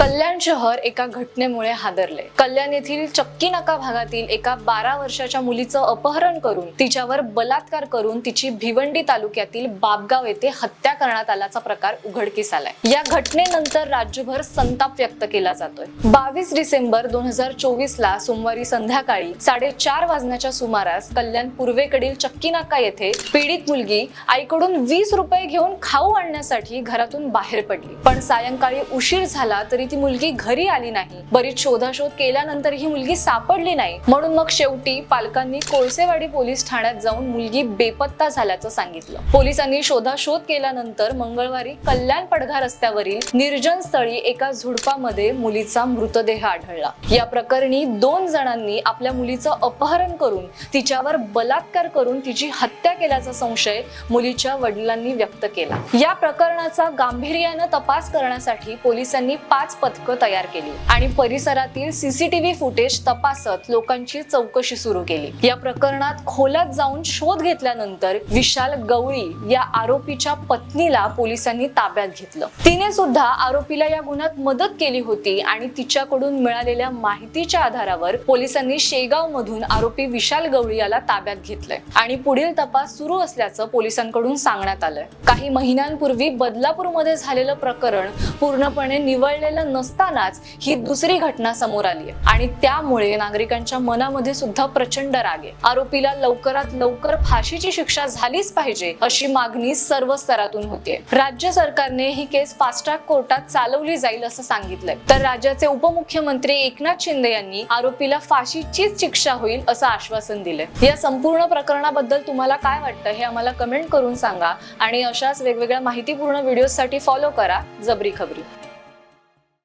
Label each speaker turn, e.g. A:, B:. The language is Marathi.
A: कल्याण शहर एका घटनेमुळे हादरले. कल्याण येथील चक्की नाका भागातील एका बारा वर्षाच्या मुलीचं अपहरण करून तिच्यावर बलात्कार करून तिची भिवंडी तालुक्यातील बाबगाव येथे हत्या करण्यात आल्याचा प्रकार उघडकीस आलाय. या घटनेनंतर राज्यभर संताप व्यक्त केला जातोय. बावीस डिसेंबर दोन हजार चोवीस ला सोमवारी संध्याकाळी साडेचार वाजण्याच्या सुमारास कल्याण पूर्वेकडील चक्की नाका येथे पीडित मुलगी आईकडून वीस रुपये घेऊन खाऊ आणण्यासाठी घरातून बाहेर पडली. पण सायंकाळी उशीर झाला तरी ती मुलगी घरी आली नाही. बरीच शोधाशोध केल्यानंतर ही मुलगी सापडली नाही. म्हणून मग शेवटी पालकांनी कोळसेवाडी पोलीस ठाण्यात जाऊन मुलगी बेपत्ता झाल्याचं सांगितलं. पोलिसांनी शोधाशोध केल्यानंतर मंगळवारी कल्याण पडघा रस्त्यावरील निर्जन स्थळी एका झुडपामध्ये मुलीचा मृतदेह आढळला. या प्रकरणी दोन जणांनी आपल्या मुलीचं अपहरण करून तिच्यावर बलात्कार करून तिची हत्या केल्याचा संशय मुलीच्या वडिलांनी व्यक्त केला. या प्रकरणाचा गांभीर्यानं तपास करण्यासाठी पोलिसांनी पाच पथकं तयार केली आणि परिसरातील सीसीटीव्ही फुटेज तपासत लोकांची चौकशी सुरू केली. या प्रकरणात खोलात जाऊन शोध घेतल्यानंतर विशाल गवळी या आरोपीच्या पत्नीला पोलिसांनी ताब्यात घेतलं. तिने सुद्धा आरोपीला या गुन्ह्यात मदत केली होती आणि तिच्याकडून मिळालेल्या माहितीच्या आधारावर पोलिसांनी शेगाव मधून आरोपी विशाल गवळी याला ताब्यात घेतलंय. आणि पुढील तपास सुरू असल्याचं पोलिसांकडून सांगण्यात आलंय. काही महिन्यांपूर्वी बदलापूरमध्ये झालेलं प्रकरण पूर्णपणे निवळलेलं नसतानाच ही दुसरी घटना समोर आली आहे. आणि त्यामुळे नागरिकांच्या मनामध्ये सुद्धा प्रचंड राग आहे. आरोपीला लवकरात लवकर फाशीची शिक्षा झालीच पाहिजे अशी मागणी सर्व स्तरातून होते राज्य सरकारने ही केस फास्ट ट्रॅक कोर्टात चालवली जाईल असं सांगितलंय. तर राज्याचे उपमुख्यमंत्री एकनाथ शिंदे यांनी आरोपीला फाशीचीच शिक्षा होईल असं आश्वासन दिलंय. या संपूर्ण प्रकरणाबद्दल तुम्हाला काय वाटतं हे आम्हाला कमेंट करून सांगा. आणि अशाच वेगवेगळ्या माहितीपूर्ण व्हिडिओसाठी फॉलो करा. जबरी खबरी.